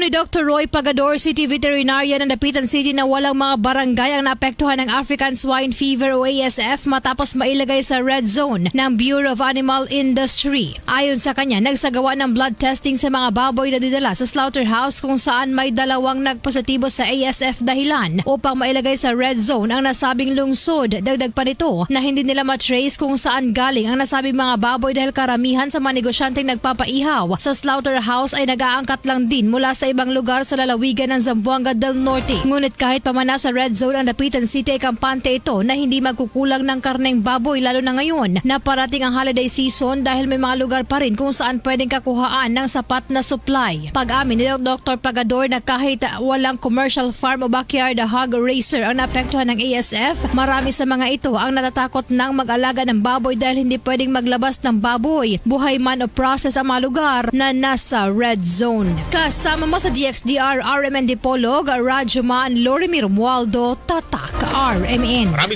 Ni Dr. Roy Pagador, City Veterinarian ng Dapitan City na walang mga barangay ang naapektuhan ng African Swine Fever o ASF matapos mailagay sa red zone ng Bureau of Animal Industry. Ayon sa kanya, nagsagawa ng blood testing sa mga baboy na dinala sa slaughterhouse kung saan may dalawang nagpositibo sa ASF dahilan upang mailagay sa red zone ang nasabing lungsod. Dagdag pa nito na hindi nila matrace kung saan galing ang nasabing mga baboy dahil karamihan sa mga negosyanteng nagpapaihaw sa slaughterhouse ay nag-aangkat lang din mula sa ibang lugar sa lalawigan ng Zamboanga del Norte. Ngunit kahit pa man nasa red zone ang Dapitan City ay kampante ito na hindi magkukulang ng karneng baboy lalo na ngayon na parating ang holiday season dahil may mga lugar pa rin kung saan pwedeng kakuhaan ng sapat na supply. Pag-amin ni Dr. Pagador na kahit walang commercial farm o backyard hog raiser ang naapektuhan ng ASF, marami sa mga ito ang natatakot ng mag-alaga ng baboy dahil hindi pwedeng maglabas ng baboy, buhay man o process ang mga lugar na nasa red zone. Kasama mo sa DXDR RMN Dipolog, Radyoman Lorimir Mualdo, Tatak RMN. Marami